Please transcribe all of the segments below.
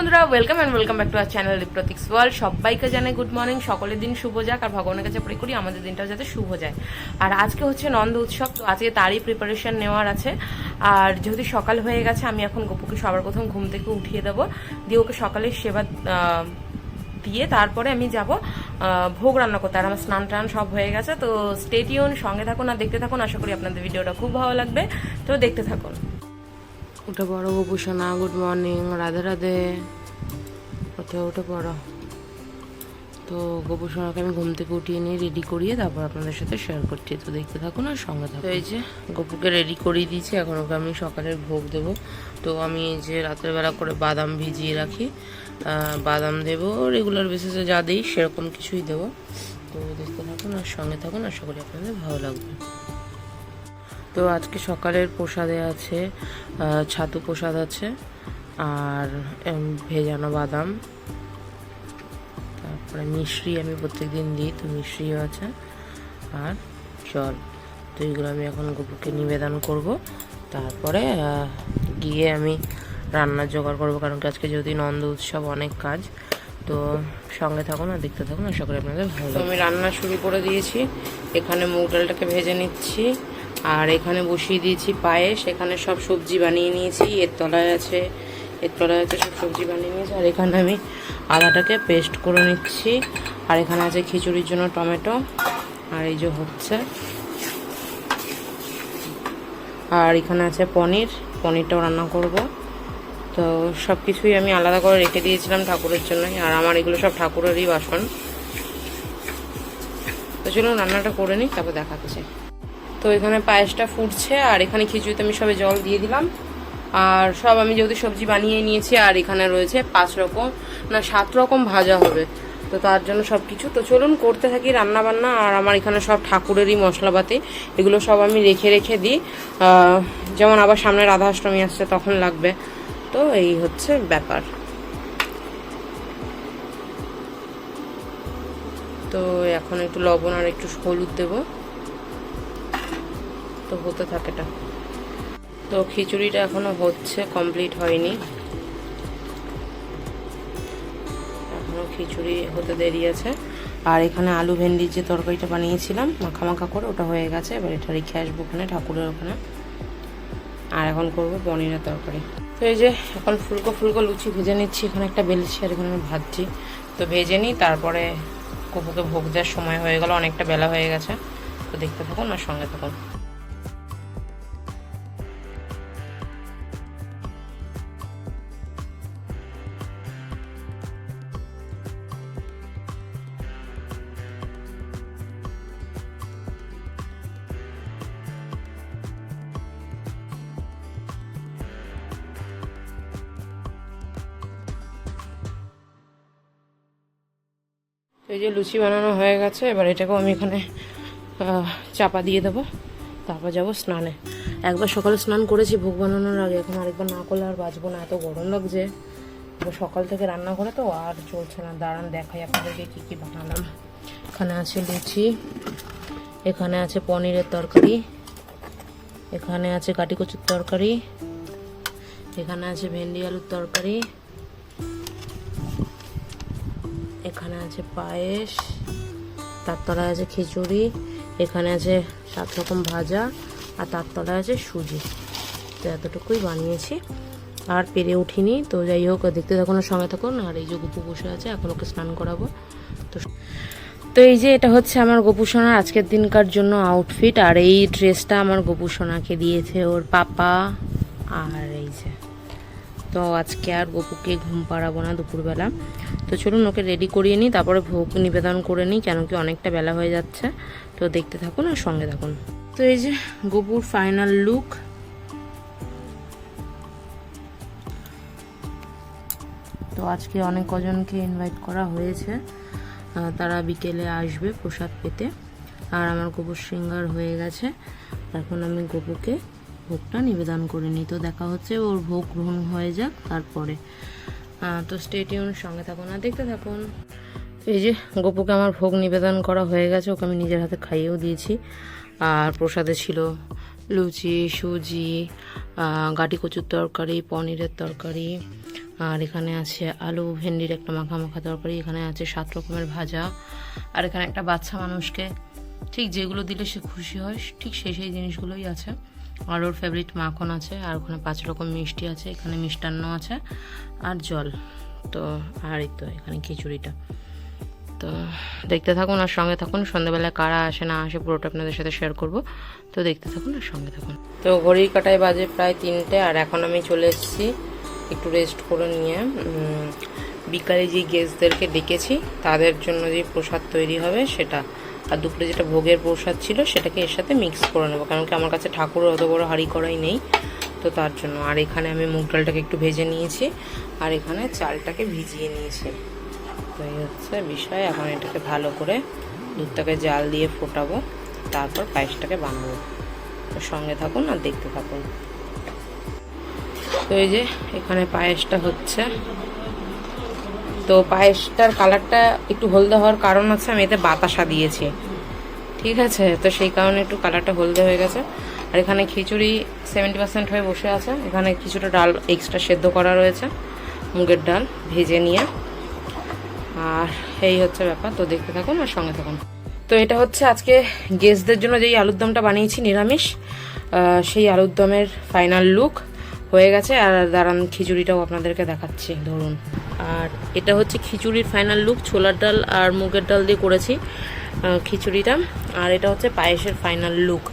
Welcome and welcome back to our channel Pratik's world সবাইকে জানাই good morning সকলের দিন শুভ যাক, আর ভগবানের কাছে প্রে করি, আমাদের দিনটাও যাতে শুভ যায়। আর আজকে হচ্ছে নন্দ উৎসব, তো আজকে তারই প্রিপারেশন নেওয়ার আছে। আর যেহেতু সকাল হয়ে গেছে, আমি এখন গপুকে সবার প্রথম ঘুম থেকে উঠিয়ে দেবো। দিয়ে ওকে সকালের সেবা দিয়ে তারপরে আমি যাব ভোগ রান্না করতে। আর আমার স্নান টান সব হয়ে গেছে, তো স্টেডিয়ন সঙ্গে থাকুন আর দেখতে থাকুন। আশা করি আপনাদের ভিডিওটা খুব ভালো লাগবে, তো দেখতে থাকুন। ওটা বড় গোপুসোনা গুড মর্নিং রাধে রাধে। ওঠে উঠে পড়ো। তো গোপুসোনাকে আমি ঘুম থেকে উঠিয়ে নিয়ে রেডি করিয়ে তারপর আপনাদের সাথে শেয়ার করছি। তো দেখতে থাকুন আর সঙ্গে থাকুন। এই যে, গপুকে রেডি করিয়ে দিয়েছি। এখন ওকে আমি সকালের ভোগ দেব। তো আমি এই যে রাতের বেলা করে বাদাম ভিজিয়ে রাখি। বাদাম দেবো রেগুলার বেসিসে যা দিই সেরকম কিছুই দেবো। তো দেখতে থাকুন আর সঙ্গে থাকুন। আশা করি আপনাদের ভালো লাগবে। তো আজকে সকালের প্রসাদে আছে ছাতু প্রসাদ আছে। আর ভেজানো বাদাম। তারপরে মিশ্রি আমি প্রত্যেকদিন দিই, তো মিশ্রিও আছে। আর জল। তো এগুলো আমি এখন গপুকে নিবেদন করব। তারপরে গিয়ে আমি রান্নার জোগাড় করব, কারণ কি আজকে যদি নন্দ উৎসব অনেক কাজ, তো সঙ্গে থাকুন আর দেখতে থাকুন। আশা করি আপনাদের ভালো আমি রান্না শুরু করে দিয়েছি। এখানে মুগ ডালটাকে ভেজে নিচ্ছি। আর এখানে বসিয়ে দিয়েছি পায়েস। এখানে সব সবজি বানিয়ে নিয়েছি। এর তলায় আছে এর আছে সব সবজি বানিয়ে নিয়েছি। আর এখানে আমি আদাটাকে পেস্ট করে নিচ্ছি। আর এখানে আছে খিচুড়ির জন্য টমেটো। আর এই যে হচ্ছে। আর এখানে আছে পনির। পনিরটাও রান্না করব। তো সব কিছুই আমি আলাদা করে রেখে দিয়েছিলাম ঠাকুরের জন্য আর আমার এগুলো সব ঠাকুরেরই বাসন। তো চলুন রান্নাটা করে নিই, তারপর দেখাচ্ছি। তো এখানে পায়েসটা ফুটছে। আর এখানে খিচুড়িতে আমি সবে জল দিয়ে দিলাম। আর সব আমি যেহেতু সবজি বানিয়ে নিয়েছি, আর এখানে রয়েছে পাঁচ রকম, না, সাত রকম ভাজা হবে। তো তার জন্য সব কিছু তো চলুন করতে থাকি রান্না বান্না আর আমার এখানে সব ঠাকুরেরই মশলাপাতি, এগুলো সব আমি রেখে রেখে দিই। যেমন আবার সামনে রাধাষ্টমী আসছে, তখন লাগবে। তো এই হচ্ছে ব্যাপার। তো এখন একটু লবণ আর একটু হলুদ দেবো। তো হতে থাকেটা। তো খিচুড়িটা এখনও হচ্ছে কমপ্লিট হয়নি। এখনও খিচুড়ি হতে দেরি আছে। আর এখানে আলু ভেন্ডির যে তরকারিটা বানিয়েছিলাম, মাখা মাখা করে, ওটা হয়ে গেছে। এবার এটা রেখে আসব ওখানে, ঠাকুরের ওখানে। আর এখন করব পনিরের তরকারি। তো এই যে, এখন ফুলকো ফুলকো লুচি ভেজে নিচ্ছি। এখানে একটা বেলছি আর এখানে ভাজছি। তো ভেজে নিই, তারপরে কুকুকে ভোগ দেওয়ার সময় হয়ে গেল, অনেকটা বেলা হয়ে গেছে। তো দেখতে থাকুন আর সঙ্গে থাকুন। এই যে লুচি বানানো হয়ে গেছে, এবার এটাকেও আমি এখানে চাপা দিয়ে দেবো। তারপর যাব স্নানে। একবার সকালে স্নান করেছি ভোগ বানানোর আগে, এখন আরেকবার না করলে আর বাঁচবো না, এত গরম লাগছে। সকাল থেকে রান্না করে তো, আর চলছে না। দাঁড়ান, দেখাই আপনাদেরকে কী কী বানালাম। এখানে আছে লুচি, এখানে আছে পনিরের তরকারি, এখানে আছে কাটি কচুর তরকারি, এখানে আছে ভেন্ডি আলুর তরকারি। এখানে আছে পায়েস, তার তলায় আছে খিচুড়ি, এখানে আছে সাত রকম ভাজা, আর তার তলায় আছে সুজি। তো এতটুকুই বানিয়েছি। আর পেরে উঠিনি, তো যাই হোক, দেখতে থাকুন সঙ্গে থাকুন। আর এই যে গুপু বসে আছে, এখন ওকে স্নান করাবো। তো তো এই যে এটা হচ্ছে আমার গোপুসোনার আজকের দিনকার জন্য আউটফিট আর এই ড্রেসটা আমার গোপুসোনাকে দিয়েছে ওর পাপা। আর এই যে তো আজকে আর গপুকে ঘুম পাড়াবো না দুপুরবেলা। তো চলুন ওকে রেডি করিয়ে নিই, তারপরে ভোগ নিবেদন করে নিই, কেন কি অনেকটা বেলা হয়ে যাচ্ছে। তো দেখতে থাকুন আর সঙ্গে থাকুন। তো এই যে গপুর ফাইনাল লুক তো আজকে অনেক কজনকে ইনভাইট করা হয়েছে। তারা বিকেলে আসবে প্রসাদ পেতে। আর আমার গোপুর সিঙ্গার হয়ে গেছে। এখন আমি গোপুকে ভোগটা নিবেদন করে নিই। তো দেখা হচ্ছে ওর ভোগ গ্রহণ হয়ে যাক তারপরে। তো স্টেডিয়ামের সঙ্গে থাকুন আর দেখতে থাকুন। এই যে গোপুকে আমার ভোগ নিবেদন করা হয়ে গেছে, ওকে আমি নিজের হাতে খাইয়েও দিয়েছি। আর প্রসাদে ছিল লুচি, সুজি গাটি কচুর তরকারি, পনিরের তরকারি, আর এখানে আছে আলু, ভেন্ডির একটা মাখা মাখা তরকারি, এখানে আছে সাত রকমের ভাজা, আর এখানে একটা বাচ্চা মানুষকে, ঠিক যেগুলো দিলে সে খুশি হয়, ঠিক সেই সেই জিনিসগুলোই আছে। আর ওর ফেভারিট মাখন আছে, আর ওখানে পাঁচ রকম মিষ্টি আছে, এখানে মিষ্টান্ন আছে, আর জল। তো, আর তো এখানে খিচুড়িটা। তো দেখতে থাকুন আর সঙ্গে থাকুন, সন্ধ্যাবেলায় কারা আসে না আসে পুরোটা আপনাদের সাথে শেয়ার করব। তো দেখতে থাকুন আর সঙ্গে থাকুন। তো ঘড়ির কাটায় বাজে প্রায় তিনটে, আর এখন আমি চলে এসেছি একটু রেস্ট করে নিয়ে বিকালে যে গেস্টদেরকে ডেকেছি, তাদের জন্য যে প্রসাদ তৈরি হবে সেটা। আর দুপুরে যেটা ভোগের প্রসাদ ছিল সেটাকে এর সাথে মিক্স করে নেব। কারণ কি আমার কাছে ঠাকুরের অত বড় হাঁড়ি করাই নেই, তো তার জন্য। আর এখানে আমি মুগ ডালটাকে একটু ভেজে নিয়েছি, আর এখানে চালটাকে ভিজিয়ে নিয়েছি। তো এই হচ্ছে বিষয়। এখন এটাকে ভালো করে দুধটাকে জাল দিয়ে ফোটাবো, তারপর পায়েসটাকে বানাবো। তো সঙ্গে থাকুন আর দেখতে থাকুন। তো এই যে এখানে পায়েসটা হচ্ছে। তো পায়েসটার কালারটা একটু হলদে হওয়ার কারণ আছে, আমি এতে বাতাসা দিয়েছি। ঠিক আছে? তো সেই কারণে একটু কালারটা হলদে হয়ে গেছে। আর এখানে খিচুড়ি সেভেন্টি পার্সেন্ট হয়ে বসে আছে। এখানে কিছুটা ডাল এক্সট্রা সেদ্ধ করা রয়েছে, মুগের ডাল ভেজে নিয়ে। আর এই হচ্ছে ব্যাপার, তো দেখতে থাকুন আর সঙ্গে থাকুন। তো এটা হচ্ছে আজকে গেস্টদের জন্য যেই আলুর দমটা বানিয়েছি, নিরামিষ সেই আলুর দমের ফাইনাল লুক হয়ে গেছে। আর দাঁড়ান, খিচুড়িটাও আপনাদেরকে দেখাচ্ছি, ধরুন। আর এটা হচ্ছে খিচুড়ির ফাইনাল লুক ছোলার ডাল আর মুগের ডাল দিয়ে করেছি খিচুড়িটা। আর এটা হচ্ছে পায়েসের ফাইনাল লুক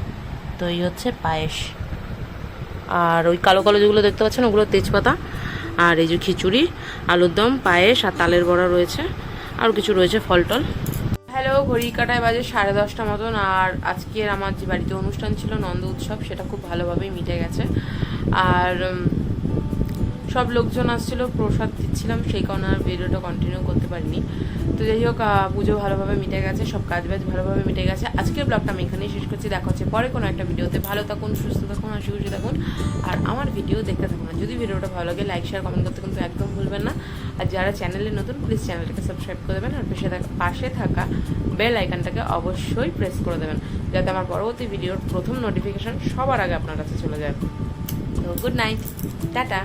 তো এই হচ্ছে পায়েস। আর ওই কালো কালো যেগুলো দেখতে পাচ্ছেন, ওগুলো তেজপাতা আর এই যে খিচুড়ি, আলুর দম, পায়েস আর তালের বড়া রয়েছে। আর কিছু রয়েছে, ফল টল। হ্যালো ঘড়ি কাটায় বাজে সাড়ে দশটা মতন, আর আজকের আমার যে বাড়িতে অনুষ্ঠান ছিল, নন্দ উৎসব, সেটা খুব ভালোভাবেই মিটে গেছে। আর সব লোকজন আসছিল, প্রসাদ দিচ্ছিলাম, সেই কারণে আর ভিডিওটা কন্টিনিউ করতে পারিনি। তো যাই হোক পুজো ভালোভাবে মিটে গেছে, সব কাজ বাজ ভালোভাবে মিটে গেছে। আজকের ব্লগটা আমি এখানেই শেষ করছি। দেখা হচ্ছে পরে কোনো একটা ভিডিওতে। ভালো থাকুন, সুস্থ থাকুন, হাসি খুশি থাকুন। আর আমার ভিডিও দেখতে থাকুন। যদি ভিডিওটা ভালো লাগে লাইক শেয়ার কমেন্ট করতে কিন্তু একদম ভুলবেন না। আর যারা চ্যানেলে নতুন প্লিজ চ্যানেলটাকে সাবস্ক্রাইব করে দেবেন। আর পেশে থাকা, পাশে থাকা বেল আইকনটাকে অবশ্যই প্রেস করে দেবেন। যাতে আমার পরবর্তী ভিডিওর প্রথম নোটিফিকেশন সবার আগে আপনার কাছে চলে যায়। Good night tata